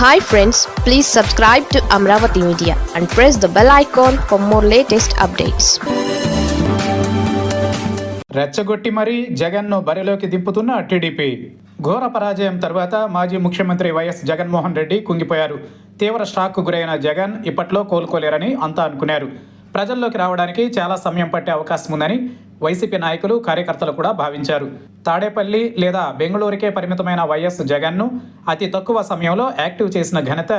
Hi friends please subscribe to Amaravati media and press the bell icon for more latest updates రెచ్చగొట్టి మరీ జగన్ను బరిలోకి దింపుతున్న TDP. ఘోర పరాజయం తర్వాత మాజీ ముఖ్యమంత్రి వైఎస్ జగన్మోహన్ రెడ్డి కుంగిపోయారు. తీవ్ర షాక్కు గురైన జగన్ ఇప్పట్లో కోలుకోలేరని అంతా అనుకున్నారు. ప్రజల్లోకి రావడానికి చాలా సమయం పట్టే అవకాశం ఉందని వైసీపీ నాయకులు కార్యకర్తలు కూడా భావించారు. తాడేపల్లి లేదా బెంగళూరుకే పరిమితమైన వైఎస్ జగన్ను అతి తక్కువ సమయంలో యాక్టివ్ చేసిన ఘనత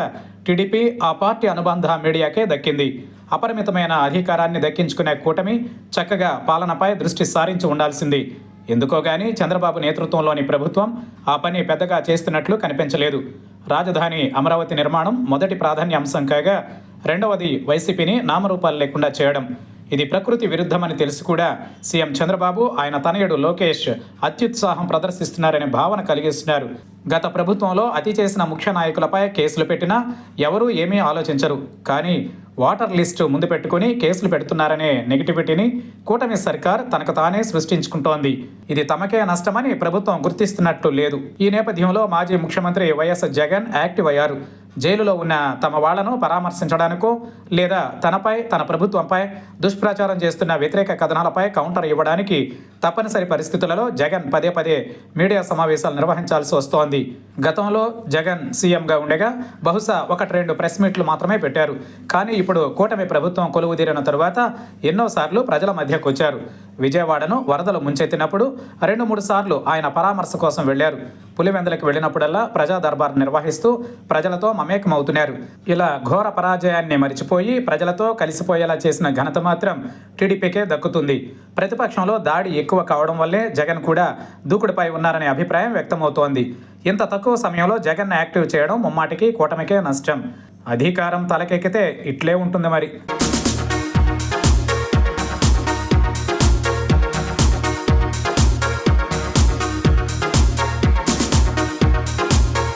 టీడీపీ ఆ పార్టీ అనుబంధ మీడియాకే దక్కింది. అపరిమితమైన అధికారాన్ని దక్కించుకునే కూటమి చక్కగా పాలనపై దృష్టి సారించి ఉండాల్సింది. ఎందుకో గాని చంద్రబాబు నేతృత్వంలోని ప్రభుత్వం ఆ పని పెద్దగా చేస్తున్నట్లు కనిపించలేదు. రాజధాని అమరావతి నిర్మాణం మొదటి ప్రాధాన్య అంశం కాగా రెండవది వైసీపీని నామరూపాలు లేకుండా చేయడం. ఇది ప్రకృతి విరుద్ధమని తెలిసి కూడా సీఎం చంద్రబాబు ఆయన తనయుడు లోకేష్ అత్యుత్సాహం ప్రదర్శిస్తున్నారనే భావన కలిగిస్తున్నారు. గత ప్రభుత్వంలో అతి చేసిన ముఖ్య నాయకులపై కేసులు పెట్టినా ఎవరూ ఏమీ ఆలోచించరు. కానీ వాటర్ లిస్టు ముందు పెట్టుకుని కేసులు పెడుతున్నారనే నెగిటివిటీని కూటమి సర్కార్ తనకు తానే సృష్టించుకుంటోంది. ఇది తమకే నష్టమని ప్రభుత్వం గుర్తిస్తున్నట్టు లేదు. ఈ నేపథ్యంలో మాజీ ముఖ్యమంత్రి వైఎస్ జగన్ యాక్టివ్ అయ్యారు. జైలులో ఉన్న తమ వాళ్ళను పరామర్శించడానికో లేదా తనపై తన ప్రభుత్వంపై దుష్ప్రచారం చేస్తున్న వ్యతిరేక కథనాలపై కౌంటర్ ఇవ్వడానికి తప్పనిసరి పరిస్థితులలో జగన్ పదే పదే మీడియా సమావేశాలు నిర్వహించాల్సి వస్తోంది. గతంలో జగన్ సీఎంగా ఉండగా బహుశా ఒకటి రెండు ప్రెస్ మీట్లు మాత్రమే పెట్టారు. కానీ ఇప్పుడు కూటమి ప్రభుత్వం కొలువుదీరిన తరువాత ఎన్నోసార్లు ప్రజల మధ్యకు వచ్చారు. విజయవాడను వరదలు ముంచెత్తినప్పుడు రెండు మూడు సార్లు ఆయన పరామర్శ కోసం వెళ్ళారు పులివెందులకు వెళ్ళినప్పుడల్లా ప్రజా దర్బార్ నిర్వహిస్తూ ప్రజలతో మమేకమవుతున్నారు. ఇలా ఘోర పరాజయాన్ని మరిచిపోయి ప్రజలతో కలిసిపోయేలా చేసిన ఘనత మాత్రం టీడీపీకే దక్కుతుంది. ప్రతిపక్షంలో దాడి ఎక్కువ కావడం వల్లే జగన్ కూడా దూకుడుపై ఉన్నారనే అభిప్రాయం వ్యక్తమవుతోంది. ఇంత తక్కువ సమయంలో జగన్ యాక్టివ్ చేయడం ముమ్మాటికి కూటమికే నష్టం. అధికారం తలకెక్కితే ఇట్లే ఉంటుంది మరి.